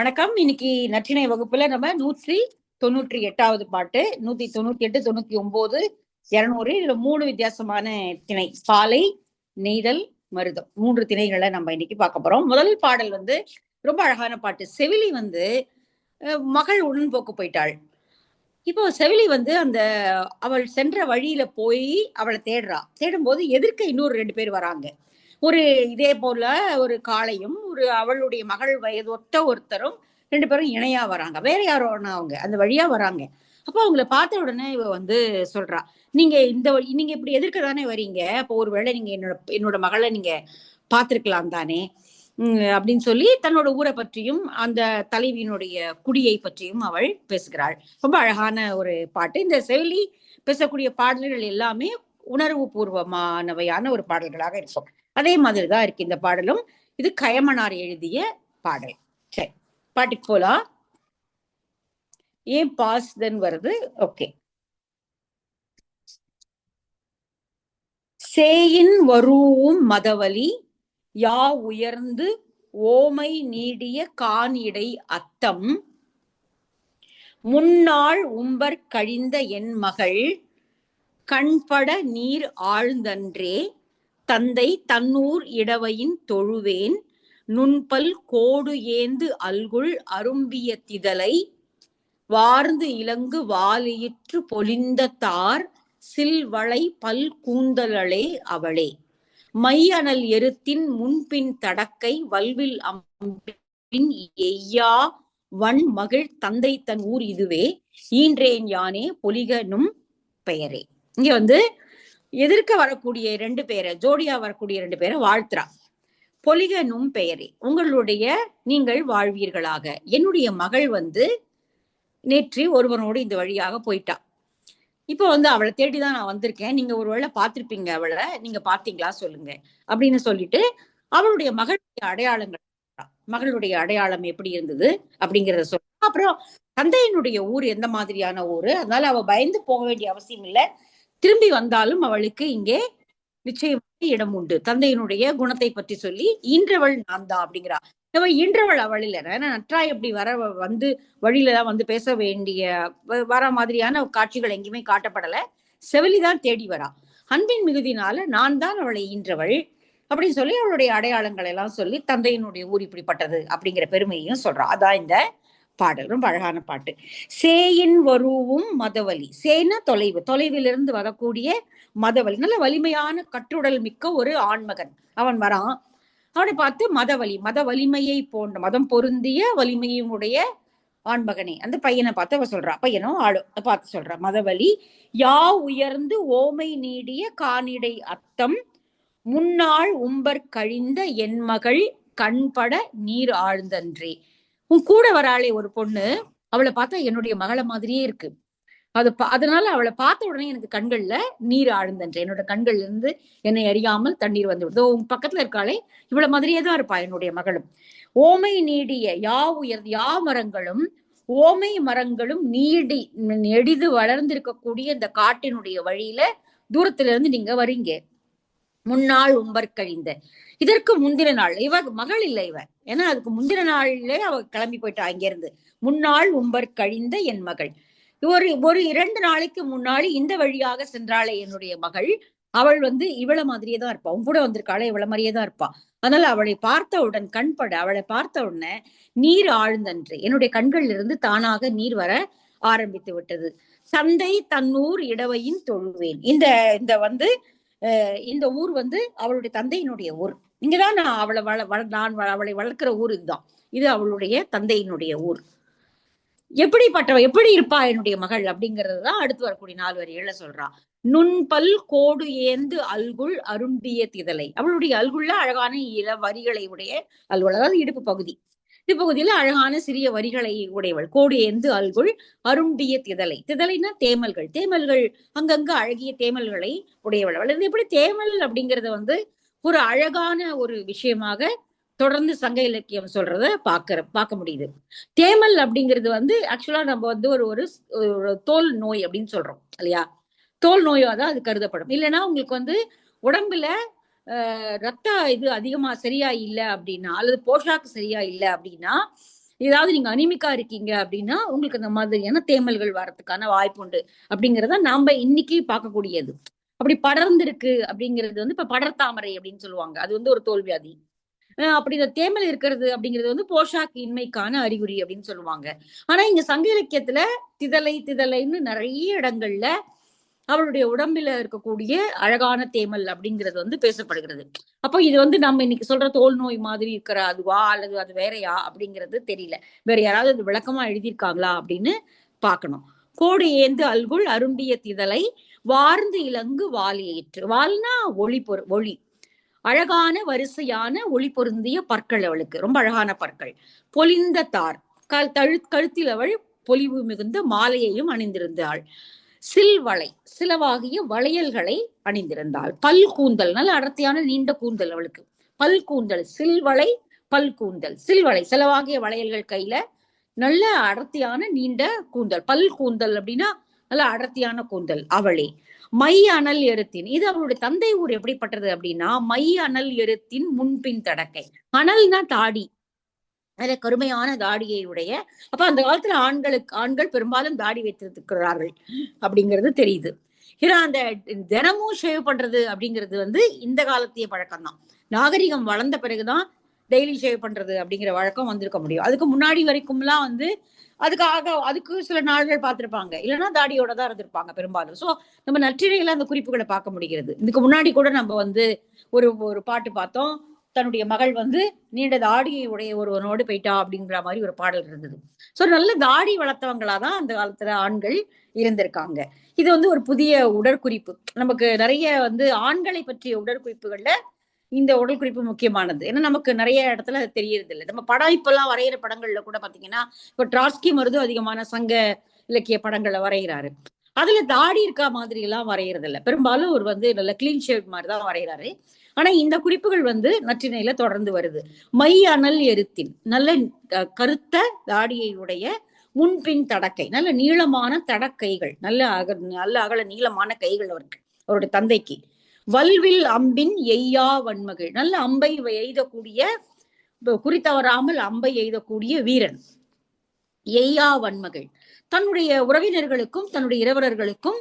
வணக்கம். இன்னைக்கு நற்றினை வகுப்புல நம்ம நூற்றி தொண்ணூற்றி எட்டாவது பாட்டு நூத்தி தொண்ணூத்தி எட்டு தொண்ணூத்தி ஒன்பது இருநூறு இதுல மூணு வித்தியாசமான திணை. பாலை நெய்தல் மருதம். மூன்று திணைகளை நம்ம இன்னைக்கு பார்க்க போறோம். முதல் பாடல் வந்து ரொம்ப அழகான பாட்டு. செவிலி வந்து மகள் உடன்போக்கு போயிட்டாள். இப்போ செவிலி வந்து அந்த அவள் சென்ற வழியில போய் அவளை தேடுறா. தேடும்போது எதிர்க்க இன்னொரு ரெண்டு பேர் வராங்க. ஒரு இதே போல ஒரு காளையும் ஒரு அவளுடைய மகள் வயது ஒத்த ஒருத்தரும் ரெண்டு பேரும் இணையா வராங்க. வேற யாரோ அவங்க அந்த வழியா வராங்க. அப்போ அவங்கள பார்த்த உடனே இவ வந்து சொல்றா நீங்க இந்த வழி- நீங்க இப்படி எதிர்க்க தானே வரீங்க அப்போ ஒருவேளை நீங்க என்னோட என்னோட மகளை நீங்க பார்த்திருக்கலாம் தானே? அப்படின்னு சொல்லி தன்னோட ஊரை பற்றியும் அந்த தலைவியினுடைய குடியை பற்றியும் அவள் பேசுகிறாள். ரொம்ப அழகான ஒரு பாட்டு. இந்த செவிலி பேசக்கூடிய பாடல்கள் எல்லாமே உணர்வு பூர்வமானவையான ஒரு பாடல்களாக இருக்கும். அதே மாதிரிதான் இருக்கு இந்த பாடலும். இது கயமனார் எழுதிய பாடல். சரி பாட்டுக்கு போலாம். ஏன் பாஸ் தென் வருது ஓகே. சேயின் வரூவும் மதவலி யா உயர்ந்து ஓமை நீடிய கானிடை அத்தம். முன்னாள் உம்பர் கழிந்த என் மகள் கண்பட நீர் ஆழ்ந்தன்றே. தந்தை தன்னூர் இடவையின் தொழுவேன். நுண்பல் கோடு ஏந்து அல்குள் அரும்பிய திதலை. வார்ந்து இலங்கு வாலியிற்று பொலிந்த தார். சில்வளை பல் கூந்தலளே அவளே. மையனல் எருத்தின் முன்பின் தடக்கை வல்வில் அம்பின் எய்யா. வன் மகிழ் தந்தை தன் ஊர் இதுவே. ஈன்றேன் யானே பொலிகனும் பெயரே. இங்க வந்து எதிர்க்க வரக்கூடிய ரெண்டு பேரை ஜோடியா வரக்கூடிய ரெண்டு பேரை வாழ்த்துறா. பொலிகனும் பெயரே. உங்களுடைய நீங்கள் வாழ்வீர்களாக. என்னுடைய மகள் வந்து நேற்று ஒருவனோடு இந்த வழியாக போயிட்டா. இப்போ வந்து அவளை தேடி தான் நான் வந்திருக்கேன். நீங்க ஒருவேளை பார்த்திருப்பீங்க அவளை. நீங்க பார்த்தீங்களா சொல்லுங்க. அப்படின்னு சொல்லிட்டு அவளுடைய மகளுடைய அடையாளங்கள் மகளுடைய அடையாளம் எப்படி இருந்தது அப்படிங்கறத சொல்றா. அப்புறம் தந்தையினுடைய ஊர் எந்த மாதிரியான ஊரு? அதனால அவ பயந்து போக வேண்டிய அவசியம் இல்லை. திரும்பி வந்தாலும் அவளுக்கு இங்கே நிச்சயமாக இடம் உண்டு. தந்தையினுடைய குணத்தை பற்றி சொல்லி ஈன்றவள் நான் தான் அப்படிங்கிறா. நம்ம ஈன்றவள் அவள் இல்லை. ஏன்னா நற்றாய் இப்படி வர வந்து வழியில தான் வந்து பேச வேண்டிய வர மாதிரியான காட்சிகள் எங்கேயுமே காட்டப்படல. செவிலிதான் தேடி வரா. அன்பின் மிகுதினால நான் தான் அவளை ஈன்றவள் அப்படின்னு சொல்லி அவளுடைய அடையாளங்கள் எல்லாம் சொல்லி தந்தையினுடைய ஊர் இப்படிப்பட்டது அப்படிங்கிற பெருமையையும் சொல்றா. அதான் இந்த பாடல் ரொம்ப அழகான பாட்டு. சேயின் வரூவும் மதவலி. சேனா தொலைவு. தொலைவிலிருந்து வரக்கூடிய மதவலி. நல்ல வலிமையான கட்டுடல் மிக்க ஒரு ஆண்மகன். அவன் வரான். அவனை பார்த்து மதவலி. மத வலிமையை போன்ற மதம் பொருந்திய வலிமையுடைய ஆண்மகனே. அந்த பையனை பார்த்து அவ சொல்றா பையனும் ஆளு. பார்த்து சொல்றா மதவலி யா உயர்ந்து ஓமை நீடிய காணிடை அத்தம் முன்னாள் உம்பர் கழிந்த என் மகள் கண்பட நீர் ஆழ்ந்தன்றே. உன் கூட வராளே ஒரு பொண்ணு அவளை பார்த்தா என்னுடைய மகளை மாதிரியே இருக்கு. அது பா- அதனால அவளை பார்த்த உடனே எனக்கு கண்கள்ல நீர் ஆழ்ந்தன்று என்னோட கண்கள்ல இருந்து என்னை அறியாமல் தண்ணீர் வந்து விடுது. உன் பக்கத்துல இருக்காளே இவ்வளவு மாதிரியே தான் இருப்பா என்னுடைய மகளும். ஓமை நீடிய யா உயர் யா மரங்களும் ஓமை மரங்களும் நீடி நெடிது வளர்ந்திருக்கக்கூடிய இந்த காட்டினுடைய வழியில தூரத்துல இருந்து நீங்க வரீங்க. முன்னாள் உம்பர் கழிந்த. இதற்கு முந்தின நாள். இவ மகள் இல்லை இவ ஏன்னா அதுக்கு முந்தின நாள்லயே அவ கிளம்பி போயிட்டா அங்கிருந்து முன்னாள் உம்பர் கழிந்த என் மகள். ஒரு ஒரு இரண்டு நாளைக்கு முன்னாடி இந்த வழியாக சென்றாளே என்னுடைய மகள். அவள் வந்து இவள மாதிரியே தான் இருப்பா. உன் கூட வந்திருக்காளே இவள மாதிரியே தான் இருப்பா. அதனால அவளை பார்த்தவுடன் கண்பட அவளை பார்த்த உடனே நீர் ஆழ்ந்தன்று. என்னுடைய கண்களில் இருந்து தானாக நீர் வர ஆரம்பித்து விட்டது. சந்தை தன்னூர் இடவையின் தொழுவேன். இந்த இந்த வந்து இந்த ஊர் வந்து அவளுடைய தந்தையினுடைய ஊர். இங்கதான் நான் அவளை வள நான் அவளை வளர்க்கிற ஊர் இதுதான். இது அவளுடைய தந்தையினுடைய ஊர். எப்படிப்பட்டவ எப்படி இருப்பா என்னுடைய மகள் அப்படிங்கிறது தான் அடுத்து வரக்கூடிய நாலு வரிகளை சொல்றா. நுண்பல் கோடு ஏந்து அல்குள் அரும்பிய திதலை. அவளுடைய அல்குள்ள அழகான இள வரிகளை உடைய அல்குள் அதாவது இடுப்பு பகுதி. இடுப்பு பகுதியில அழகான சிறிய வரிகளை உடையவள். கோடு ஏந்து அல்குள் அரும்பிய திதலை. திதலைனா தேமல்கள். தேமல்கள் அங்கங்க அழகிய தேமல்களை உடையவள். அவள் எப்படி தேமல் அப்படிங்கறத வந்து ஒரு அழகான ஒரு விஷயமாக தொடர்ந்து சங்க இலக்கியம் சொல்றத பாக்குற பார்க்க முடியுது. தேமல் அப்படிங்கிறது வந்து ஆக்சுவலா நம்ம வந்து ஒரு ஒரு தோல் நோய் அப்படின்னு சொல்றோம் இல்லையா? தோல் நோயா தான் அது கருதப்படும். இல்லைன்னா உங்களுக்கு வந்து உடம்புல ரத்த இது அதிகமா சரியா இல்லை அப்படின்னா அல்லது போஷாக்கு சரியா இல்லை அப்படின்னா ஏதாவது நீங்க அனிமிக்கா இருக்கீங்க அப்படின்னா உங்களுக்கு அந்த மாதிரியான தேமல்கள் வரத்துக்கான வாய்ப்பு உண்டு. அப்படிங்கறத நாம இன்னைக்கு பார்க்கக்கூடியது. அப்படி படர்ந்திருக்கு அப்படிங்கிறது வந்து இப்ப படர்தாமரை அப்படின்னு சொல்லுவாங்க. அது வந்து ஒரு தோல்வியாதி. அப்படி இந்த தேமல் இருக்கிறது அப்படிங்கிறது வந்து போஷாக்கு இன்மைக்கான அறிகுறி அப்படின்னு சொல்லுவாங்க. ஆனா இங்க சங்க இலக்கியத்துல திதலை திதலைன்னு நிறைய இடங்கள்ல அவளுடைய உடம்புல இருக்கக்கூடிய அழகான தேமல் அப்படிங்கிறது வந்து பேசப்படுகிறது. அப்போ இது வந்து நம்ம இன்னைக்கு சொல்ற தோல் நோய் மாதிரி இருக்கிற அதுவா அல்லது அது வேறையா அப்படிங்கிறது தெரியல. வேற யாராவது அது விளக்கமா எழுதியிருக்காங்களா அப்படின்னு பார்க்கணும். கோடு ஏந்து அல்குள் அரும்பிய திதலை வார்ந்து இலங்கு வாலியேற்று வால்னா ஒளி பொரு ஒளி. அழகான வரிசையான ஒளி பொருந்திய பற்கள் அவளுக்கு. ரொம்ப அழகான பற்கள். பொலிந்த தார். கல் தழு கழுத்தில் அவள் பொலிவு மிகுந்த மாலையையும் அணிந்திருந்தாள் சில்வளை சிலவாகிய வளையல்களை அணிந்திருந்தாள். பல் கூந்தல் நல்ல அடர்த்தியான நீண்ட கூந்தல் அவளுக்கு. பல் கூந்தல் சில்வளை பல் கூந்தல். சில்வளை சிலவாகிய வளையல்கள் கையில நல்ல அடர்த்தியான நீண்ட கூந்தல். பல் கூந்தல் அப்படின்னா நல்ல அடர்த்தியான கூந்தல். அவளே மை அனல் எருத்தின் இது அவளுடைய தந்தை ஊர் எப்படிப்பட்டது அப்படின்னா மை அனல் எருத்தின் முன்பின் தடக்கை. அனல்னா தாடி. அதுல கருமையான தாடியை உடைய அப்ப அந்த காலத்துல ஆண்களுக்கு ஆண்கள் பெரும்பாலும் தாடி வைத்திருக்கிறார்கள் அப்படிங்கிறது தெரியுது. ஏன்னா அந்த தினமும் ஷேவ் பண்றது அப்படிங்கிறது வந்து இந்த காலத்திய பழக்கம் தான் நாகரிகம் வளர்ந்த பிறகுதான் டெய்லி ஷேவ் பண்றது அப்படிங்கிற வழக்கம் வந்திருக்க முடியும். அதுக்கு முன்னாடி வரைக்கும்லாம் வந்து அதுக்காக அதுக்கு சில நாள்கள் பார்த்துருப்பாங்க. இல்லைன்னா தாடியோட தான் இருந்திருப்பாங்க பெரும்பாலும். ஸோ நம்ம நற்றினையில அந்த குறிப்புகளை பார்க்க முடிகிறது. இதுக்கு முன்னாடி கூட நம்ம வந்து ஒரு ஒரு பாட்டு பார்த்தோம். தன்னுடைய மகள் வந்து நீண்ட தாடியை உடைய ஒருவனோடு போயிட்டா அப்படிங்கிற மாதிரி ஒரு பாடல் இருந்தது. ஸோ நல்ல தாடி வளர்த்தவங்களா தான் அந்த காலத்துல ஆண்கள் இருந்திருக்காங்க. இது வந்து ஒரு புதிய உடற்குறிப்பு. நமக்கு நிறைய வந்து ஆண்களை பற்றிய உடற்குறிப்புகள்ல இந்த உடல் குறிப்பு முக்கியமானது. ஏன்னா நமக்கு நிறைய இடத்துல அது தெரியறது இல்லை நம்ம படம் இப்பெல்லாம் வரைகிற படங்கள்ல கூட பாத்தீங்கன்னா இப்ப ட்ராஸ்கி மருது அதிகமான சங்க இலக்கிய படங்களை வரைகிறாரு அதுல தாடி இருக்கா மாதிரி எல்லாம் வரைகிறது இல்லை பெரும்பாலும் ஒரு வந்து நல்ல கிளீன் ஷேவ் மாதிரி தான் வரைகிறாரு ஆனா இந்த குறிப்புகள் வந்து நற்றினையில தொடர்ந்து வருது. மை அனல் எருத்தின் நல்ல அஹ், கருத்த தாடியை உடைய முன்பின் தடக்கை நல்ல நீளமான தடக்கைகள் நல்ல அக நல்ல அகல நீளமான கைகள் அவருக்கு அவருடைய தந்தைக்கு. வல்வில் அம்பின் எய்யா வன்மகள். நல்ல அம்பை எய்தக்கூடிய குறித்தவராமல் அம்பை எய்தக்கூடிய வீரன். எய்யா வன்மகள். தன்னுடைய உறவினர்களுக்கும் தன்னுடைய இரவலர்களுக்கும்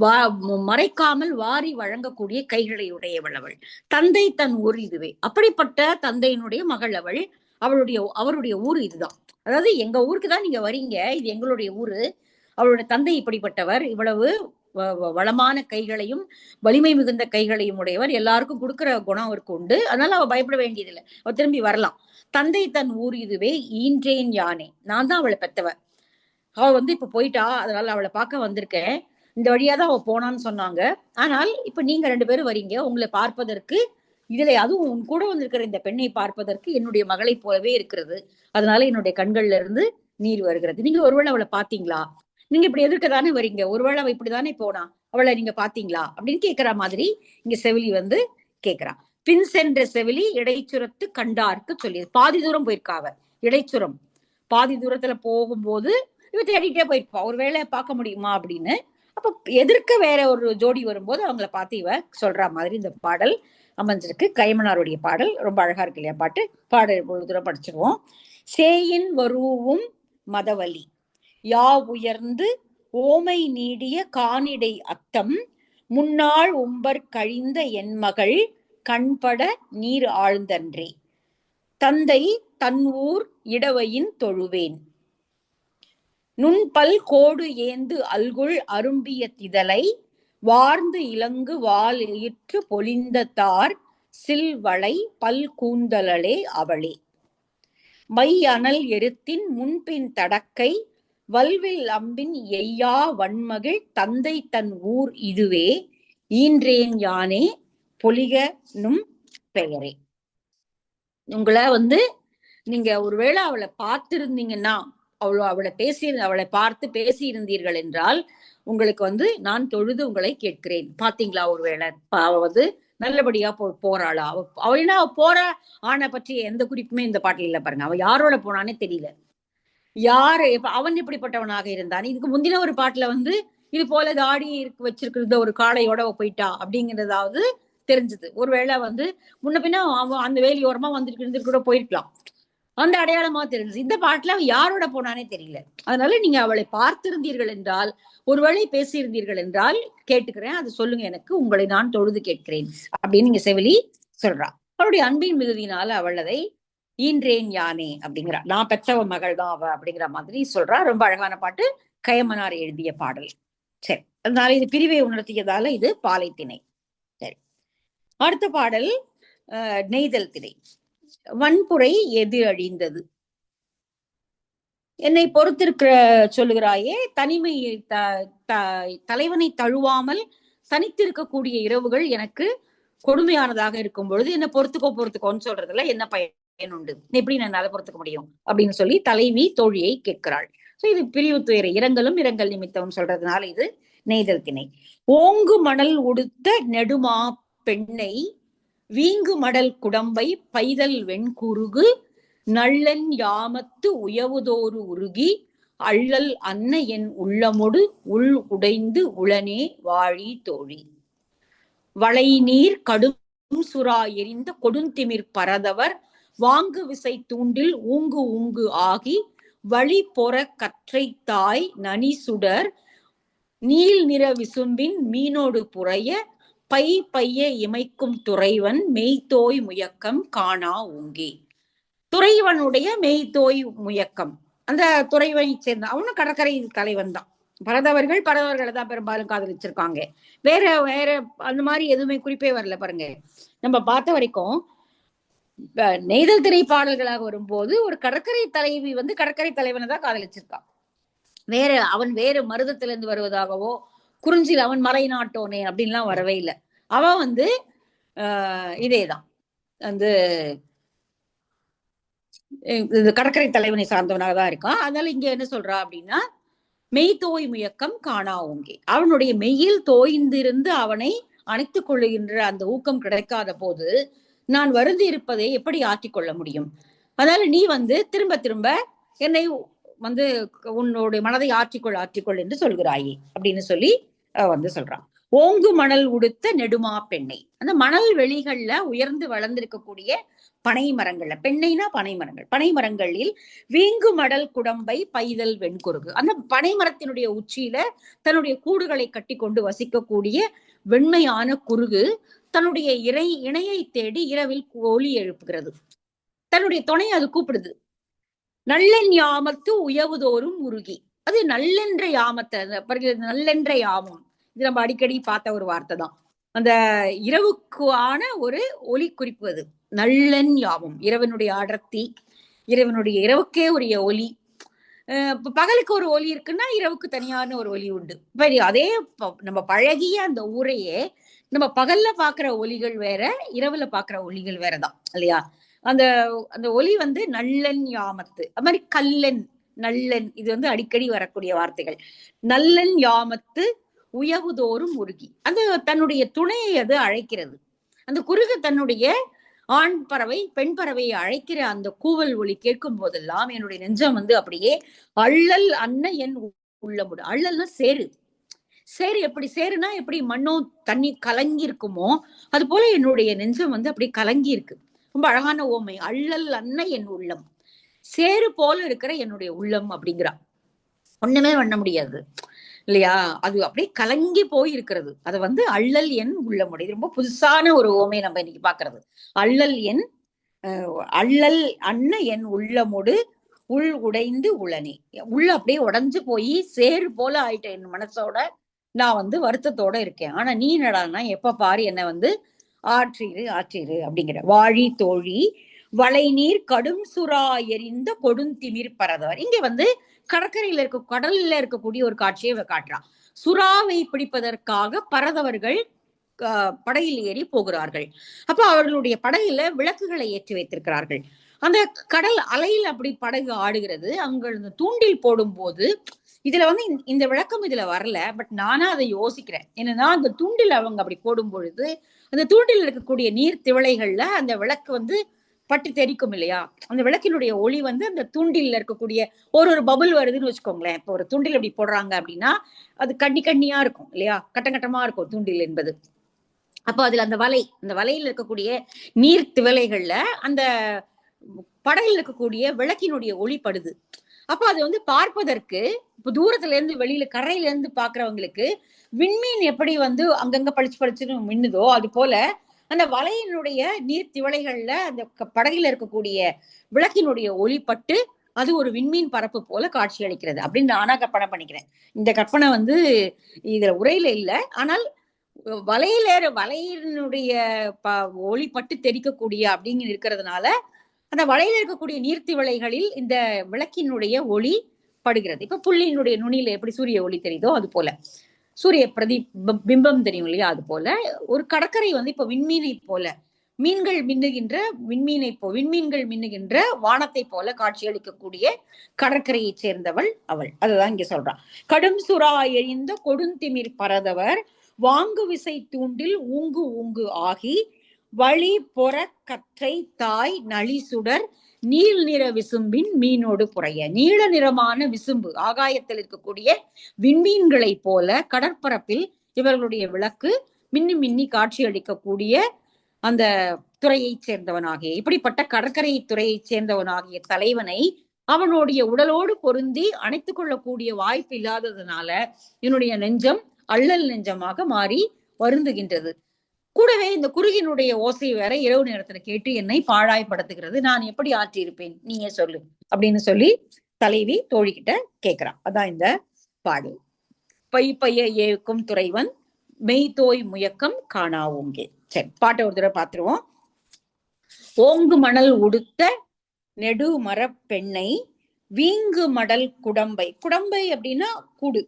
வா- மறைக்காமல் வாரி வழங்கக்கூடிய கைகளை உடையவள் அவள். தந்தை தன் ஊர் இதுவே. அப்படிப்பட்ட தந்தையினுடைய மகள் அவள். அவளுடைய அவருடைய ஊர் இதுதான். அதாவது எங்க ஊருக்கு தான் நீங்க வரீங்க. இது எங்களுடைய ஊரு. அவளுடைய தந்தை இப்படிப்பட்டவர். இவ்வளவு வளமான கைகளையும் வலிமை மிகுந்த கைகளையும் உடையவர். எல்லாருக்கும் கொடுக்கிற குணம் அவருக்கு உண்டு. அதனால அவ பயப்பட வேண்டியதில்லை. அவ திரும்பி வரலாம். தந்தை தன் ஊர் இதுவே ஈன்றேன் யானே. நான் தான் அவளை பெத்தவ அவ வந்து இப்ப போயிட்டா. அதனால அவளை பார்க்க வந்திருக்கேன். இந்த வழியா தான் அவ போனான்னு சொன்னாங்க. ஆனால் இப்ப நீங்க ரெண்டு பேரும் வரீங்க. உங்களை பார்ப்பதற்கு இதுல அதுவும் உன் கூட வந்திருக்கிற இந்த பெண்ணை பார்ப்பதற்கு என்னுடைய மகளை போலவே இருக்கிறது. அதனால என்னுடைய கண்கள்ல இருந்து நீர் வருகிறது. நீங்க ஒருவேளை அவளை பாத்தீங்களா நீங்க இப்படி எதிர்க்க தானே வரீங்க ஒருவேளை அவ இப்படிதானே போனா? அவளை நீங்க பாத்தீங்களா? அப்படின்னு கேக்குற மாதிரி இங்க செவிலி வந்து கேக்குறான் பின் சென்ற செவிலி இடைச்சுரத்து கண்டார்க்கு சொல்லி பாதி தூரம் போயிருக்கா அவ. இடைச்சுரம். பாதி தூரத்துல போகும்போது இவ தேடிட்டே போயிருப்பா. வேலையை பார்க்க முடியுமா அப்படின்னு. அப்ப எதிர்க்க வேற ஒரு ஜோடி வரும்போது அவங்கள பார்த்து இவ சொல்ற மாதிரி இந்த பாடல் அமைஞ்சிருக்கு. கைமனாருடைய பாடல். ரொம்ப அழகா இருக்கு இல்லையா பாட்டு? பாடல் இவ்வளவு தூரம் படிச்சிருவோம். சேயின் வரூவும் மதவலி. யா உயர்ந்து ஓமை நீடிய காணிடை அத்தம் முன்னாள் உம்பர் கழிந்த என் மகள் கண்பட நீர் ஆழ்ந்தன்றே. தந்தை தன் ஊர் இடவையின் தொழுவேன். நுண்பல் கோடு ஏந்து அல்குள் அரும்பிய திதலை வார்ந்து இலங்கு வால் இற்று பொலிந்த தார் சில்வளை பல் கூந்தலளே அவளே. மை அனல் எருத்தின் முன்பின் தடக்கை வல்வில் அம்பின் எய்யா வன்மகள் தந்தை தன் ஊர் இதுவே ஈன்றேன் யானே பொலிகனும் பெயரே. உங்களை வந்து நீங்க ஒருவேளை அவளை பார்த்திருந்தீங்கன்னா அவளோ அவளை பேசி அவளை பார்த்து பேசி இருந்தீர்கள் என்றால் உங்களுக்கு வந்து நான் தொழுது உங்களை கேட்கிறேன். பாத்தீங்களா ஒருவேளை அவ வந்து நல்லபடியா போ போறாளா? அவ அவ ஏன்னா போற ஆணை பற்றி எந்த குறிப்புமே இந்த பாட்டில் இல்லை பாருங்க. அவ யாரோட போனானே தெரியல. யாரு இப்ப அவன் எப்படிப்பட்டவனாக இருந்தான்? இதுக்கு முந்தின ஒரு பாட்டுல வந்து இது போல தாடி இருக்கு வச்சிருக்கிற ஒரு காளையோட போயிட்டா அப்படிங்கிறதாவது தெரிஞ்சது. ஒருவேளை வந்து முன்ன பின்ன அவன் அந்த வேலியோரமா வந்துட்டு இருந்துட்டு கூட போயிருக்கலாம். அந்த அடையாளமா தெரிஞ்சது. இந்த பாட்டுல அவன் யாரோட போனானே தெரியல. அதனால நீங்க அவளை பார்த்திருந்தீர்கள் என்றால் ஒருவேளை பேசியிருந்தீர்கள் என்றால் கேட்டுக்கிறேன். அது சொல்லுங்க எனக்கு உங்களை நான் தொழுது கேட்கிறேன். அப்படின்னு நீங்க செவிலி சொல்றா. அவளுடைய அன்பின் மிகுதியினால அவள் அதை ஈன்றேன் யானே அப்படிங்கிறா நான் பெற்றவ மகள் தான் அவ அப்படிங்கிற மாதிரி சொல்றா. ரொம்ப அழகான பாட்டு கயமனார் எழுதிய பாடல். சரி அதனால இது பிரிவை உணர்த்தியதால இது பாலை திணை சரி அடுத்த பாடல் நெய்தல் திணை. வன்புரை எது அழிந்தது? என்னை பொறுத்திருக்கிற சொல்லுகிறாயே தனிமை த- த- தலைவனை தழுவாமல் தனித்திருக்கக்கூடிய இரவுகள் எனக்கு கொடுமையானதாக இருக்கும் பொழுது என்ன பொறுத்துக்கோ பொறுத்துக்கோன்னு சொல்றதுல என்ன பயன்? உண்டு. எப்படி நான் அதை பொறுத்துக்க முடியும்? அப்படின்னு சொல்லி தலைவி தோழியை கேட்கிறாள். சோ இது பிரிவு துயர இரங்கலும் இரங்கல் நிமித்தம் சொல்றதுனால இது நெய்தல் திணை. ஓங்கு மணல் உடுத்த நெடுமா பெண்ணை வீங்கு மடல் குடம்பை பைதல் வெண்குருகு நள்ளன் யாமத்து உயவுதோறு உருகி அள்ளல் அன்ன என் உள்ளமொடு உள் உடைந்து உளனே வாழி தோழி. வளை நீர் கடும் சுறா எரிந்த கொடுந்திமிர் பரதவர் வாங்கு விசை தூண்டில் ஊங்கு ஊங்கு ஆகி வழி பொற கற்றை தாய் நனி சுடர். நீல் நிற விசும்பின் மீனோடு புறைய பை பைய இமைக்கும் துறைவன் மெய்தோய் முயக்கம் காணா ஊங்கே. துறைவனுடைய மெய்தோய் முயக்கம். அந்த துறைவனை சேர்ந்த அவனும் கடற்கரை தலைவன் தான். பரதவர்கள் பரதவர்களை தான் பெரும்பாலும் காதலிச்சிருக்காங்க. வேற வேற அந்த மாதிரி எதுவுமே குறிப்பே வரல பாருங்க. நம்ம பார்த்த வரைக்கும் நெய்தல் திரை பாடல்களாக வரும்போது ஒரு கடற்கரை தலைவி வந்து கடற்கரை தலைவனை தான் காதலிச்சிருக்கான். வேற அவன் வேறு மருதத்திலிருந்து வருவதாகவோ குறிஞ்சில் அவன் மலை நாட்டோனே அப்படின்லாம் வரவே இல்லை. அவன் வந்து இதேதான். வந்து இது கடற்கரை தலைவனை சார்ந்தவனாக தான் இருக்கான். அதனால இங்க என்ன சொல்றா அப்படின்னா மெய் தோய் முயக்கம் காணா ஓங்கே. அவனுடைய மெய்யில் தோய்ந்திருந்து அவனை அணைத்துக் கொள்ளுகின்ற அந்த ஊக்கம் கிடைக்காத போது நான் வருந்தி இருப்பதை எப்படி ஆற்றிக் கொள்ள முடியும்? அதனால நீ வந்து திரும்ப திரும்ப என்னை வந்து உன்னுடைய மனதை ஆற்றிக்கொள் ஆற்றிக்கொள் என்று சொல்கிறாயே அப்படின்னு சொல்லி வந்து சொல்றான். ஓங்கு மணல் உடுத்த நெடுமா பெண்ணை. அந்த மணல் வெளிகள்ல உயர்ந்து வளர்ந்திருக்கக்கூடிய பனை மரங்கள்ல பெண்ணைனா பனை மரங்கள் பனை மரங்களில் வீங்கு மடல் குடம்பை பைதல் வெண்குருகு அந்த பனை மரத்தினுடைய உச்சியில தன்னுடைய கூடுகளை கட்டி கொண்டு வசிக்கக்கூடிய வெண்மையான குருகு தன்னுடைய இறை இணையை தேடி இரவில் ஒலி எழுப்புகிறது. தன்னுடைய துணை அது கூப்பிடுது. நல்லென் யாமத்து உயவுதோறும் உருகி. அது நல்லென்ற யாமத்தை நல்லென்ற யாமம். இது நம்ம அடிக்கடி பார்த்த ஒரு வார்த்தை தான். அந்த இரவுக்கான ஒரு ஒலி குறிப்பு அது. நல்லன் யாமம். இரவனுடைய அடர்த்தி இறைவனுடைய இரவுக்கே உரிய ஒலி அஹ் பகலுக்கு ஒரு ஒலி இருக்குன்னா இரவுக்கு தனியான ஒரு ஒலி உண்டு. அதே நம்ம பழகிய அந்த ஊரையே நம்ம பகல்ல பாக்குற ஒலிகள் வேற இரவுல பாக்குற ஒலிகள் வேறதான் இல்லையா? அந்த அந்த ஒலி வந்து நல்லன் யாமத்து. அது மாதிரி கல்லன் நல்லன் இது வந்து அடிக்கடி வரக்கூடிய வார்த்தைகள். நல்லன் யாமத்து உயவுதோறும் உருகி. அந்த தன்னுடைய துணையை அது அழைக்கிறது. அந்த குருகு தன்னுடைய ஆண் பறவை பெண் பறவையை அழைக்கிற அந்த கூவல் ஒலி கேட்கும் போதெல்லாம் என்னுடைய நெஞ்சம் வந்து அப்படியே அள்ளல் அன்ன என் உள்ளமுடு. அள்ளல்னா சேரு சேரு எப்படி சேருனா எப்படி மண்ணும் தண்ணி கலங்கி இருக்குமோ அது போல என்னுடைய நெஞ்சம் வந்து அப்படி கலங்கி இருக்கு. ரொம்ப அழகான ஓமை. அள்ளல் அன்ன என் உள்ளம். சேரு போல இருக்கிற என்னுடைய உள்ளம் அப்படிங்கிறா. ஒண்ணுமே பண்ண முடியாது. இல்லையா? அது அப்படியே கலங்கி போயிருக்கிறது. அதை அது வந்து அள்ளல் எண் உள்ளமுடை இது ரொம்ப புதுசான ஒரு ஓமை நம்ம இன்னைக்கு பாக்குறது அள்ளல் எண் அள்ளல் அன்ன என் உள்ளமுடு உள் உடைந்து உளனே. உள்ள அப்படியே உடைஞ்சு போய் சேறு போல ஆயிட்டேன் என் மனசோட. நான் வந்து வருத்தத்தோட இருக்கேன். ஆனா நீ என்னடான்னா எப்ப பாரு என்ன வந்து ஆற்றிரு ஆற்றிரு அப்படிங்கிற. வாழி தோழி வளை நீர் கடும் சுறா எரிந்த கொடுந்திமிர் பரதவர். இங்க வந்து கடற்கரையில இருக்க கடல்ல இருக்கக்கூடிய ஒரு காட்சியை காட்டுறான் சுறாவை பிடிப்பதற்காக பரதவர்கள் ஆஹ், படகில் ஏறி போகிறார்கள். அப்ப அவர்களுடைய படகுல விளக்குகளை ஏற்றி வைத்திருக்கிறார்கள். அந்த கடல் அலையில் அப்படி படகு ஆடுகிறது. அங்க தூண்டில் போடும்போது இதுல வந்து இந்த- விளக்கம் இதுல வரல பட் நானா அதை யோசிக்கிறேன். என்னன்னா அந்த தூண்டில் அவங்க அப்படி போடும் பொழுது அந்த தூண்டில் இருக்கக்கூடிய நீர் திவளைகள்ல அந்த விளக்கு வந்து பட்டு தெரிக்கும் இல்லையா? அந்த விளக்கினுடைய ஒளி வந்து அந்த தூண்டில் இருக்கக்கூடிய ஒரு ஒரு பபுள் வருதுன்னு வச்சுக்கோங்களேன். இப்போ ஒரு தூண்டில் அப்படி போடுறாங்க அப்படின்னா அது கண்ணி கண்ணியா இருக்கும் இல்லையா? கட்டம் கட்டமா இருக்கும் தூண்டில் என்பது. அப்போ அதுல அந்த வலை அந்த வலையில இருக்கக்கூடிய நீர் திவலைகள்ல அந்த படகில் இருக்கக்கூடிய விளக்கினுடைய ஒளி படுது. அப்ப அது வந்து பார்ப்பதற்கு இப்போ தூரத்துல இருந்து வெளியில கரையில இருந்து பாக்குறவங்களுக்கு விண்மீன் எப்படி வந்து அங்கங்க பளிச்சு பளிச்சுன்னு மின்னுதோ அது போல அந்த வலையினுடைய நீர் திவளைகள்ல அந்த படகில் இருக்கக்கூடிய விளக்கினுடைய ஒளிப்பட்டு அது ஒரு விண்மீன் பரப்பு போல காட்சி அளிக்கிறது அப்படின்னு நானா கற்பனை பண்ணிக்கிறேன். இந்த கற்பனை வந்து இதுல உரையில இல்லை. ஆனால் வலையில வலையினுடைய ப- ஒளிப்பட்டு தெரிக்கக்கூடிய அப்படிங்க இருக்கிறதுனால அந்த வலையில இருக்கக்கூடிய நீர்த்திவளைகளில் இந்த விளக்கினுடைய ஒளி படுகிறது. இப்ப புள்ளியினுடைய நுனியில எப்படி சூரிய ஒளி தெரியுதோ அது போல. சூரிய பிரதி பிம்பம் தெரியும் இல்லையா அது போல. ஒரு கடற்கரை வந்து இப்ப விண்மீனை போல. மீன்கள் மின்னுகின்ற விண்மீனை போ விண்மீன்கள் மின்னுகின்ற வானத்தை போல காட்சியளிக்கக்கூடிய கடற்கரையைச் சேர்ந்தவள் அவள். அதுதான் இங்க சொல்றான் கடும் சுறா எரிந்த கொடுந்திமிர் பரதவர் வாங்கு விசை தூண்டில் ஊங்கு ஊங்கு ஆகி வழி பொற கற்றை தாய் நளிசுடர் நீல் நிற விசும்பின் மீனோடு புறைய நீல நிறமான விசும்பு ஆகாயத்தில் இருக்கக்கூடிய விண்மீன்களைப் போல கடற்பரப்பில் இவர்களுடைய விளக்கு மின்னி மின்னி காட்சி அளிக்கக்கூடிய அந்த துறையைச் சேர்ந்தவனாகிய இப்படிப்பட்ட கடற்கரை துறையைச் சேர்ந்தவனாகிய தலைவனை அவனுடைய உடலோடு பொருந்தி அணைத்துக் கொள்ளக்கூடிய வாய்ப்பு இல்லாததுனால என்னுடைய நெஞ்சம் அள்ளல் நெஞ்சமாக மாறி வருந்துகின்றது. கூடவே இந்த குருகினுடைய ஓசை வேற இரவு நேரத்துல கேட்டு என்னை பாழாய்படுத்துகிறது நான் எப்படி ஆற்றியிருப்பேன்? நீங்க சொல்லு. அப்படின்னு சொல்லி தலைவி தோழிக்கிட்ட கேக்குறான் அதான் இந்த பாடல். பை பைய ஏக்கும் துறைவன் மெய்தோய் முயக்கம் காணா ஓங்கே. சரி பாட்டை ஒரு தடவை பார்த்துருவோம் ஓங்கு மணல் உடுத்த நெடு மரப் பெண்ணை வீங்கு மடல் குடம்பை. குடம்பை அப்படின்னா கூடு.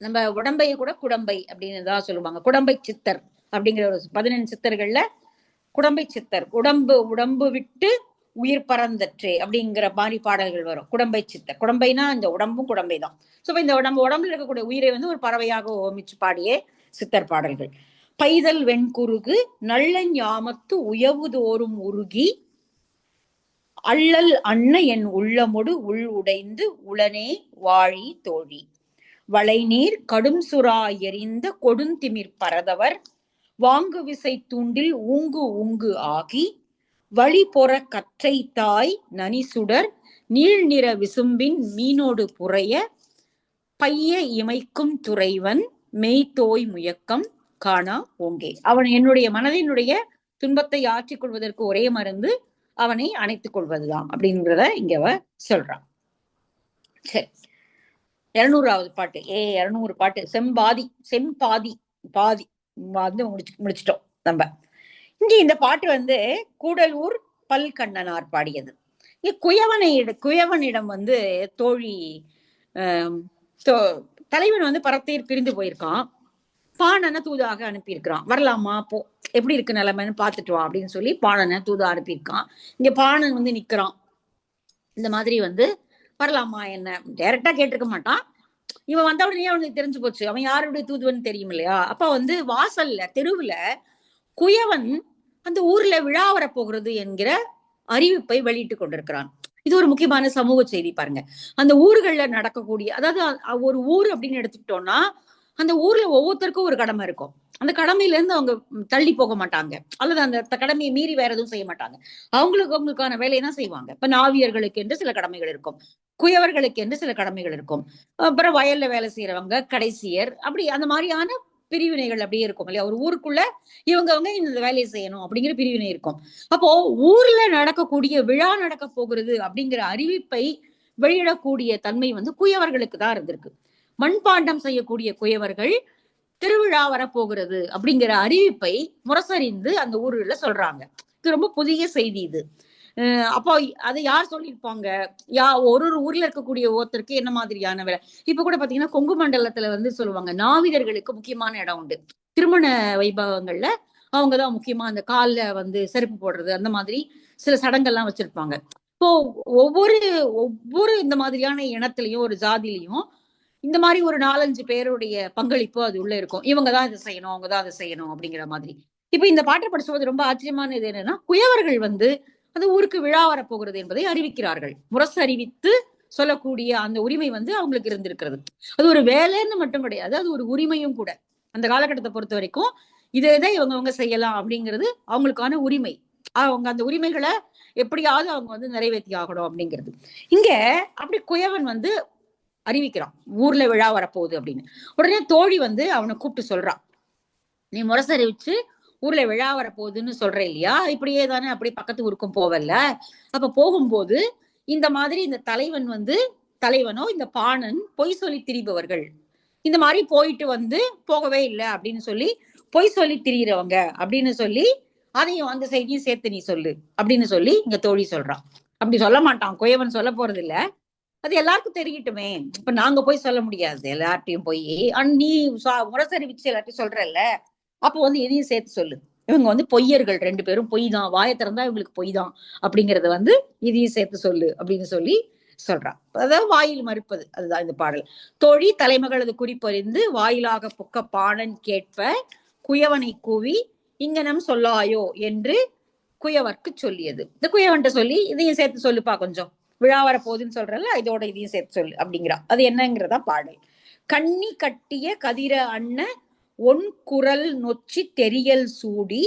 நம்ம உடம்பைய கூட குடம்பை அப்படின்னு தான் சொல்லுவாங்க. குடம்பை சித்தர். அப்படிங்கிற ஒரு பதினெண்டு சித்தர்கள்ல குடம்பை சித்தர் உடம்பு உடம்பு விட்டு உயிர் பறந்தற்றே அப்படிங்கிற மாதிரி பாடல்கள் வரும். குடம்பை சித்தர். குடம்பைனா இந்த உடம்பும் குடம்பை தான். ஸோ இந்த உடம்பு உடம்புல இருக்கக்கூடிய உயிரை வந்து ஒரு பறவையாக ஓமிச்சு பாடிய சித்தர் பாடல்கள். பைதல் வெண்குருகு நல்ல ஞாமத்து உயவுதோறும் உருகி அள்ளல் அன்ன என் உள்ளமொடு உள் உடைந்து உளனே வாழி தோழி. வளைநீர் கடும் சுறா எரிந்த கொடுந்திமிர் பரதவர் வாங்கு விசை தூண்டில் ஊங்கு ஊங்கு ஆகி வழி பொற கற்றை தாய் நனிசுடர் நீள் நிற விசும்பின் மீனோடு புறைய பைய இமைக்கும் துறைவன் மெய்தோய் முயக்கம் காணா ஓங்கே. அவன் என்னுடைய மனதினுடைய துன்பத்தை ஆற்றிக் கொள்வதற்கு ஒரே மருந்து அவனை அணைத்துக் கொள்வதுதான் அப்படிங்கிறத இங்க அவ சொல்றான் சரி. இருநூறாவது பாட்டு. ஏ இருநூறு பாட்டு. செம்பாதி செம்பாதி பாதி. வந்து முடிச்சு முடிச்சிட்டோம் நம்ம. இங்கே இந்த பாட்டு வந்து கூடலூர் பல்கண்ணனார் பாடியது. இங்க குயவனை குயவனிடம் வந்து தோழி தோ- தலைவன் வந்து பரத்தீர் பிரிந்து போயிருக்கான். பாணனை தூதாக அனுப்பியிருக்கிறான். வரலாமா? போ எப்படி இருக்கு நிலைமைன்னு பார்த்துட்டு வா அப்படின்னு சொல்லி பாணனை தூதா அனுப்பியிருக்கான். இங்க பாணன் வந்து நிக்கிறான். இந்த மாதிரி வந்து வரலாமா என்ன? டைரக்டா கேட்டிருக்க மாட்டான். இவன் வந்த உடனே அவனுக்கு தெரிஞ்சு போச்சு. அவன் யாருடைய தூதுவன் தெரியும் இல்லையா அப்ப வந்து வாசல்ல தெருவுல குயவன் அந்த ஊர்ல விழா வரப் போகிறது என்கிற அறிவிப்பை வெளியிட்டு கொண்டிருக்கிறான். இது ஒரு முக்கியமான சமூக செய்தி பாருங்க. அந்த ஊர்கள்ல நடக்கக்கூடிய அதாவது ஒரு ஊர் அப்படின்னு எடுத்துக்கிட்டோம்னா அந்த ஊர்ல ஒவ்வொருத்தருக்கும் ஒரு கடமை இருக்கும். அந்த கடமையில இருந்து அவங்க தள்ளி போக மாட்டாங்க. அல்லது அந்த கடமையை மீறி வேற எதுவும் செய்ய மாட்டாங்க. அவங்களுக்கு அவங்களுக்கான வேலையை தான் செய்வாங்க. இப்ப நாவியர்களுக்கு என்று சில கடமைகள் இருக்கும். குயவர்களுக்கு என்று சில கடமைகள் இருக்கும். அப்புறம் வயல்ல வேலை செய்யறவங்க கடைசியர் அப்படி அந்த மாதிரியான பிரிவினைகள் அப்படியே இருக்கும் இல்லையா? ஒரு ஊருக்குள்ள இவங்கவங்க இந்த வேலையை செய்யணும் அப்படிங்கிற பிரிவினை இருக்கும். அப்போ ஊர்ல நடக்கக்கூடிய விழா நடக்க போகிறது அப்படிங்கிற அறிவிப்பை வெளியிடக்கூடிய தன்மை வந்து குயவர்களுக்கு தான் இருந்திருக்கு. மண்பாண்டம் செய்யக்கூடிய குயவர்கள் திருவிழா வரப்போகிறது அப்படிங்கிற அறிவிப்பை முரசறிந்து அந்த ஊர்ல சொல்றாங்க. இது ரொம்ப புதிய செய்தி இது. அப்போ அதை யார் சொல்லியிருப்பாங்க? யா ஒரு ஒரு ஊர்ல இருக்கக்கூடிய ஒருத்தருக்கு என்ன மாதிரியான வேலை? இப்ப கூட பாத்தீங்கன்னா கொங்கு மண்டலத்துல வந்து சொல்லுவாங்க நாவிதர்களுக்கு முக்கியமான இடம் உண்டு. திருமண வைபவங்கள்ல அவங்கதான் முக்கியமா அந்த கால்ல வந்து செருப்பு போடுறது அந்த மாதிரி சில சடங்கெல்லாம் வச்சிருப்பாங்க. இப்போ ஒவ்வொரு ஒவ்வொரு இந்த மாதிரியான இனத்திலையும் ஒரு ஜாதிலையும் இந்த மாதிரி ஒரு நாலஞ்சு பேருடைய பங்களிப்பு அது உள்ள இருக்கும். இவங்க தான் இதை செய்யணும் அவங்க தான் அதை செய்யணும் அப்படிங்கிற மாதிரி. இப்ப இந்த பாட்டை படிச்சும்போது ரொம்ப ஆச்சரியமான இது என்னன்னா குயவர்கள் வந்து அந்த ஊருக்கு விழா வரப்போகிறது என்பதை அறிவிக்கிறார்கள். முரசு அறிவித்து சொல்லக்கூடிய அந்த உரிமை வந்து அவங்களுக்கு இருந்திருக்கிறது. அது ஒரு வேலைன்னு மட்டும் கிடையாது அது ஒரு உரிமையும் கூட. அந்த காலகட்டத்தை பொறுத்த வரைக்கும் இதை இதை இவங்க அவங்க செய்யலாம் அப்படிங்கிறது அவங்களுக்கான உரிமை. அவங்க அந்த உரிமைகளை எப்படியாவது அவங்க வந்து நிறைவேற்றி ஆகணும் அப்படிங்கிறது. இங்க அப்படி குயவன் வந்து அறிவிக்கிறான் ஊர்ல விழா வரப்போகுது அப்படின்னு. உடனே தோழி வந்து அவனை கூப்பிட்டு சொல்றான் நீ முரசறிவிச்சு ஊர்ல விழா வரப்போகுதுன்னு சொல்றேன் இல்லையா? இப்படியே தானே அப்படி பக்கத்து ஊருக்கும் போவல்ல. அப்ப போகும்போது இந்த மாதிரி இந்த தலைவன் வந்து தலைவனோ இந்த பாணன் பொய் சொல்லி திரிபவர்கள். இந்த மாதிரி போயிட்டு வந்து போகவே இல்லை அப்படின்னு சொல்லி பொய் சொல்லி திரியிறவங்க அப்படின்னு சொல்லி அதையும் அந்த செய்தியும் சேர்த்து நீ சொல்லு அப்படின்னு சொல்லி இங்க தோழி சொல்றான். அப்படி சொல்ல மாட்டான். குயவன் சொல்ல போறது இல்ல. அது எல்லாருக்கும் தெரியட்டுமே. இப்ப நாங்க போய் சொல்ல முடியாது. எல்லார்ட்டையும் போய். ஆனா நீ சா- முரசறிவிச்சு எல்லார்ட்டையும் சொல்றல்ல. அப்போ வந்து இதையும் சேர்த்து சொல்லு. இவங்க வந்து பொய்யர்கள் ரெண்டு பேரும். பொய் தான் வாயை திறந்தா இவங்களுக்கு பொய் தான் அப்படிங்கறத வந்து இதையும் சேர்த்து சொல்லு அப்படின்னு சொல்லி சொல்றான் அதாவது வாயில் மறுப்பது. அதுதான் இந்த பாடல். தோழி தலைமகளது குறிப்பறிந்து வாயிலாக புக்க பாணன் கேட்ப குயவனை கூவி இங்கனம் சொல்லாயோ என்று குயவர்க்கு சொல்லியது. இந்த குயவன்ட்ட சொல்லி இதையும் சேர்த்து சொல்லுப்பா கொஞ்சம். விழா வர போகுதுன்னு சொல்றல இதோட இதையும் சேர்த்து சொல்லு அப்படிங்கிறா. அது என்னங்கிறதா பாடல். கண்ணி கட்டிய கதிர அண்ண ஒன் குரல் நொச்சி தெரியல் சூடி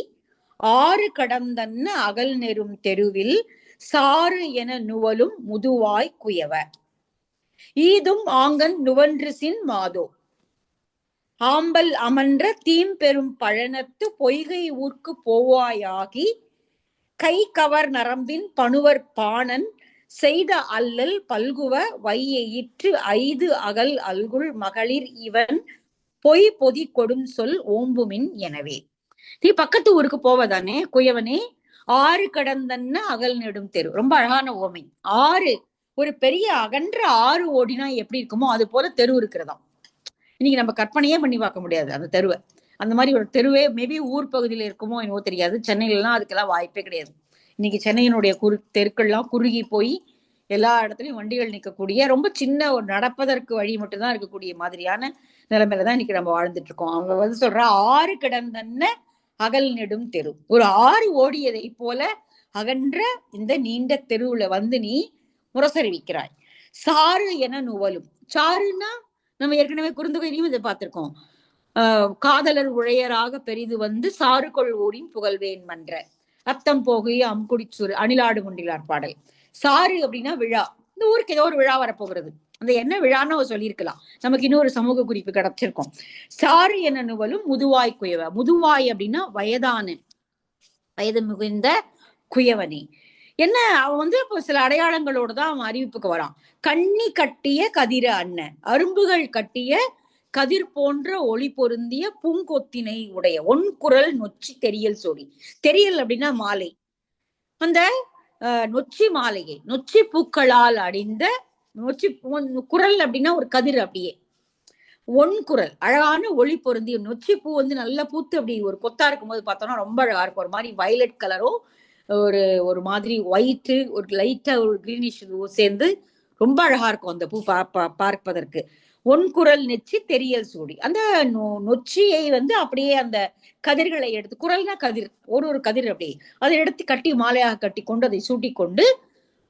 ஆறு கடந்தன்ன அகல் நெரும் தெருவில் சாறு என நுவலும் முதுவாய் குயவ. ஈதும் ஆங்கன் நுவன்றுசின் மாதோ. ஆம்பல் அமன்ற தீம்பெரும் பழனத்து பொய்கை ஊர்க்கு போவாயாகி கை கவர் நரம்பின் பணுவர் பாணன் செய்த அல்லல் பல்குவ வையிற்று ஐது அகல் அல்குள் மகளிர் இவன் பொய் பொதி கொடும் சொல் ஓம்புமின் எனவே. நீ பக்கத்து ஊருக்கு போவதானே குயவனே? ஆறு கடந்தன்ன அகல் நெடும் தெரு. ரொம்ப அழகான ஓமை. ஆறு ஒரு பெரிய அகன்ற ஆறு ஓடினா எப்படி இருக்குமோ அது போல தெரு இருக்கிறதாம். இன்னைக்கு நம்ம கற்பனையே பண்ணி பார்க்க முடியாது அந்த தெருவை. அந்த மாதிரி ஒரு தெருவே மேபி ஊர் பகுதியில இருக்குமோ என்னவோ தெரியாது. சென்னையில எல்லாம் அதுக்கெல்லாம் வாய்ப்பே கிடையாது. இன்னைக்கு சென்னையினுடைய குறு தெருக்கள்லாம் குறுகி போய் எல்லா இடத்துலயும் வண்டிகள் நிற்கக்கூடிய ரொம்ப சின்ன ஒரு நடப்பதற்கு வழி மட்டும்தான் இருக்கக்கூடிய மாதிரியான நிலைமையில தான் இன்னைக்கு நம்ம வாழ்ந்துட்டு இருக்கோம். அவங்க வந்து சொல்ற ஆறு கிடந்தன்ன அகல் நெடும் தெரு. ஒரு ஆறு ஓடியதை போல அகன்ற இந்த நீண்ட தெருவுல வந்து நீ முரசறிவிக்கிறாய் சாறு என நுவலும். சாருன்னா நம்ம ஏற்கனவே குறுந்தொகையிலையும் இதை பார்த்திருக்கோம். ஆஹ் காதலர் உழையராக பெரிது வந்து சாறு கொள் ஊரின் புகழ்வேன் மன்ற. அத்தம் போகி அம்குடிச்சூர் அணிலாடு முண்டிலார் பாடல். சாறு அப்படின்னா விழா. இந்த ஊருக்கு ஏதோ ஒரு விழா வரப்போகிறது. அந்த என்ன விழான்னு அவர் சொல்லியிருக்கலாம். நமக்கு இன்னொரு சமூக குறிப்பு கிடைச்சிருக்கும். சாரு என்ன நுவலும் முதுவாய் குயவ. முதுவாய் அப்படின்னா வயதான வயது மிகுந்த குயவனே. என்ன அவன் வந்து இப்போ சில அடையாளங்களோடு தான் அவன் அறிவிப்புக்கு வரான். கண்ணி கட்டிய கதிர அண்ணன் அரும்புகள் கட்டிய கதிர் போன்ற ஒளி பொருந்திய பூங்கொத்தினை உடைய. ஒன் குரல் நொச்சி தெரியல் சொடி. தெரியல் அப்படின்னா மாலை. அந்த நொச்சி மாலையை நொச்சி பூக்களால் அடிந்த நொச்சி பூ- குரல் அப்படின்னா ஒரு கதிர் அப்படியே. ஒன் குரல் அழகான ஒளி பொருந்திய நொச்சி பூ வந்து நல்லா பூத்து அப்படி ஒரு கொத்தா இருக்கும்போது பார்த்தோம்னா ரொம்ப அழகா இருக்கும். ஒரு மாதிரி வயலட் கலரும் ஒரு ஒரு மாதிரி ஒயிட்டு ஒரு லைட்டா ஒரு கிரீனிஷ் சேர்ந்து ரொம்ப அழகா இருக்கும் அந்த பூ பார்ப்பதற்கு. ஒன்குரல் நெச்சி தெரியல் சூடி. அந்த நொ- நொச்சியை வந்து அப்படியே அந்த கதிர்களை எடுத்து குரல்னா கதிர் ஒரு ஒரு கதிர் அப்படியே அதை எடுத்து கட்டி மாலையாக கட்டி கொண்டு அதை சூட்டி கொண்டு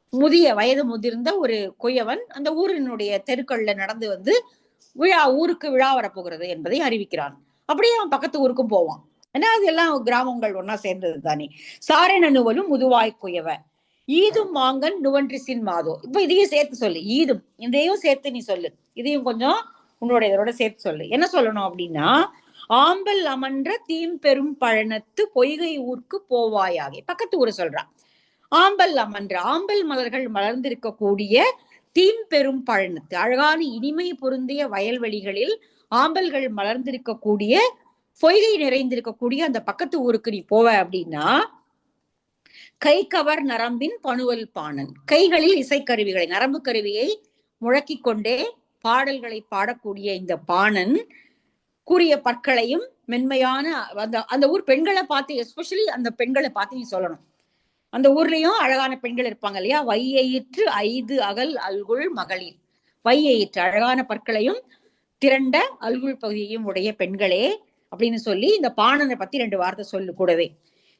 முதிய வயது முதிர்ந்த ஒரு கொய்யவன் அந்த ஊரினுடைய தெருக்கள்ல நடந்து வந்து விழா ஊருக்கு விழா வரப்போகிறது என்பதை அறிவிக்கிறான். அப்படியே அவன் பக்கத்து ஊருக்கும் போவான். ஏன்னா அது எல்லாம் கிராமங்கள் ஒன்னா சேர்ந்தது தானே சாரை நுவலும் முதுவாய் குயவ ஈதும் மாங்கன் நுவன்றிசின் மாதோ. இப்ப இதையும் சேர்த்து சொல்லு. ஈதும். இதையும் சேர்த்து நீ சொல்லு. இதையும் கொஞ்சம் உன்னோட இதோட சேர்த்து சொல்லு. என்ன சொல்லணும் அப்படின்னா ஆம்பல் அமன்ற தீம்பெரும் பழனத்து பொய்கை ஊர்க்கு போவாயாகே. பக்கத்து ஊரை சொல்றான் ஆம்பல் அமன்ற ஆம்பல் மலர்கள் மலர்ந்திருக்கக்கூடிய தீம்பெரும் பழனத்து அழகான இனிமை பொருந்திய வயல்வெளிகளில் ஆம்பல்கள் மலர்ந்திருக்கக்கூடிய பொய்கை நிறைந்திருக்கக்கூடிய அந்த பக்கத்து ஊருக்கு நீ போவ அப்படின்னா கை கவர் நரம்பின் பணுவல் பாணன். கைகளில் இசைக்கருவிகளை நரம்பு கருவியை முழக்கிக் கொண்டே பாடல்களை பாடக்கூடிய இந்த பாணன் கூறிய பற்களையும் மென்மையான அந்த அந்த ஊர் பெண்களை பார்த்து எஸ்பெஷலி அந்த பெண்களை பார்த்து நீ சொல்லணும். அந்த ஊர்லயும் அழகான பெண்கள் இருப்பாங்க இல்லையா? வையயிற்று ஐந்து அகல் அல்குள் மகளிர். வையயிற்று அழகான பற்களையும் திரண்ட அல்குள் பகுதியையும் உடைய பெண்களே அப்படின்னு சொல்லி இந்த பாணனை பத்தி ரெண்டு வார்த்தை சொல்லு கூடவே.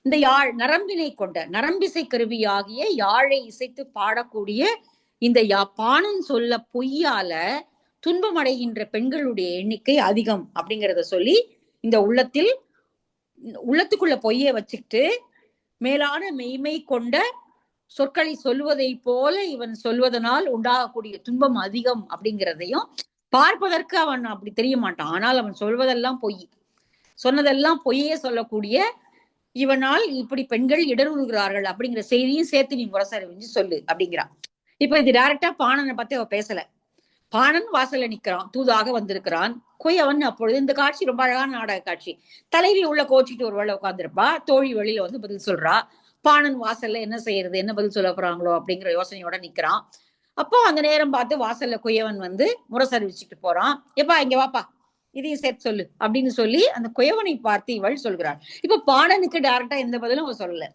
இந்த யாழ் நரம்பினை கொண்ட நரம்பிசை கருவியாகிய யாழை இசைத்து பாடக்கூடிய இந்த யா பாணன் சொல்ல பொய்யால துன்பமடைகின்ற பெண்களுடைய எண்ணிக்கை அதிகம் அப்படிங்கிறத சொல்லி இந்த உள்ளத்தில் உள்ளத்துக்குள்ள பொய்யை வச்சுக்கிட்டு மேலான மெய்மை கொண்ட சொற்களை சொல்வதை போல இவன் சொல்வதனால் உண்டாகக்கூடிய துன்பம் அதிகம் அப்படிங்கிறதையும் பார்ப்பதற்கு அவன் அப்படி தெரிய மாட்டான். ஆனால் அவன் சொல்வதெல்லாம் பொய். சொன்னதெல்லாம் பொய்யே சொல்லக்கூடிய இவனால் இப்படி பெண்கள் இடருகிறார்கள் அப்படிங்கிற செய்தியும் சேர்த்து நீ முரசறிவிஞ்சு சொல்லு அப்படிங்கிறான். இப்ப இது டைரக்டா பாணனை பத்தி அவ பேசல. பாணன் வாசல்ல நிக்கிறான் தூதாக வந்திருக்கிறான். குயவன் அப்பொழுது இந்த காட்சி ரொம்ப அழகான நாடக காட்சி. தலைவி உள்ள கோச்சிட்டு ஒரு வேளை உட்காந்துருப்பா தோழி வெளியில வந்து பதில் சொல்றா. பாணன் வாசல்ல என்ன செய்யறது என்ன பதில் சொல்ல போறாங்களோ அப்படிங்கிற யோசனையோட நிக்கிறான். அப்போ அந்த நேரம் பார்த்து வாசல்ல குயவன் வந்து முரசறிவிச்சுட்டு போறான். எப்பா இங்க வாப்பா. இதையும் சேர்த்து சொல்லு அப்படின்னு சொல்லி அந்த குயவனை பார்த்து இவள் சொல்கிறாள். இப்ப பாணனுக்கு டைரக்டா எந்த பதிலும் அவன் சொல்லல.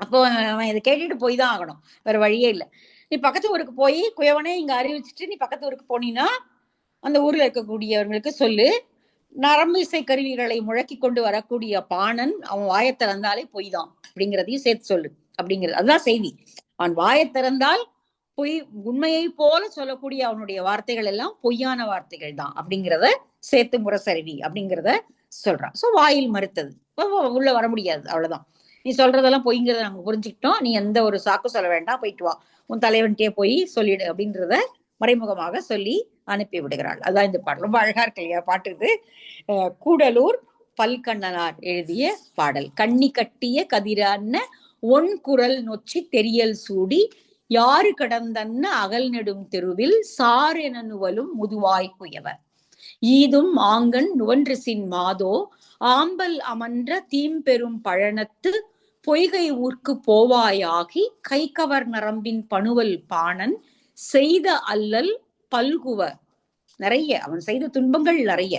அப்போ அவன் இதை கேட்டுட்டு போய் தான் ஆகணும். வேற வழியே இல்லை. நீ பக்கத்து ஊருக்கு போய் குயவனே இங்க அறிவிச்சிட்டு நீ பக்கத்து ஊருக்கு போனீன்னா அந்த ஊர்ல இருக்கக்கூடியவர்களுக்கு சொல்லு. நரம்பு இசை கருவிகளை முழக்கி கொண்டு வரக்கூடிய பாணன் அவன் வாயை திறந்தாலே பொய் தான் அப்படிங்கிறதையும் சேர்த்து சொல்லு. அப்படிங்கிறது. அதுதான் செய்தி. அவன் வாயை திறந்தால் பொய் உண்மையை போல சொல்லக்கூடிய அவனுடைய வார்த்தைகள் எல்லாம் பொய்யான வார்த்தைகள் தான் அப்படிங்கிறத சேர்த்து முரசருவி அப்படிங்கிறத சொல்றான். சோ வாயில் மறுத்தது. உள்ள வர முடியாது அவ்வளவுதான். நீ சொல்றதெல்லாம் பொய்ங்கிறத நாங்க புரிஞ்சுக்கிட்டோம். நீ எந்த ஒரு சாக்கு சொல்ல வேண்டாம் போயிட்டு வா. உன் தலைவன்ட்டே போய் சொல்லிடு அப்படின்றத மறைமுகமாக சொல்லி அனுப்பி விடுகிறாள். அதான் இந்த பாடல். ரொம்ப அழகா இருக்கு இல்லையா பாட்டு இது? கூடலூர் பல்கண்ணனார் எழுதிய பாடல். கண்ணி கட்டிய கதிரான ஒன் குரல் நொச்சி தெரியல் சூடி யாரு கடந்தன்ன அகல் நெடும் தெருவில் சாரென நுவலும் முதுவாய் குயவர். ஈதும் ஆங்கன் நுவன்றிசின் மாதோ ஆம்பல் அமன்ற தீம்பெரும் பழனத்து பொய்கை ஊர்க்கு போவாயாகி கைகவர் நரம்பின் பணுவல் பாணன் செய்த அல்லல் பல்குவ நிறைய அவன் செய்த துன்பங்கள் நிறைய.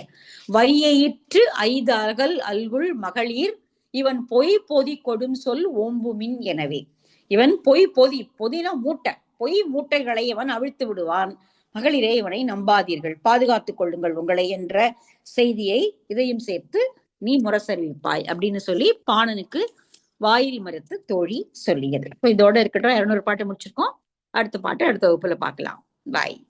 வரியையிற்று ஐந்து அகல் அல்குள் மகளிர் இவன் பொய் பொதி கொடும் சொல் ஓம்புமின் எனவே. இவன் பொய் பொதி பொதினா மூட்டை பொய் மூட்டைகளை இவன் அவிழ்த்து விடுவான். மகளிரே இவனை நம்பாதீர்கள். பாதுகாத்துக் கொள்ளுங்கள் உங்களை என்ற செய்தியை இதையும் சேர்த்து நீ முரசறிவிப்பாய் அப்படின்னு சொல்லி பாணனுக்கு வாயில் மறுத்து தோழி சொல்லியது. இதோட இருக்கட்டும் இருநூறு பாட்டு முடிச்சிருக்கோம். அடுத்த பாட்டு அடுத்த வகுப்புல பார்க்கலாம். பாய்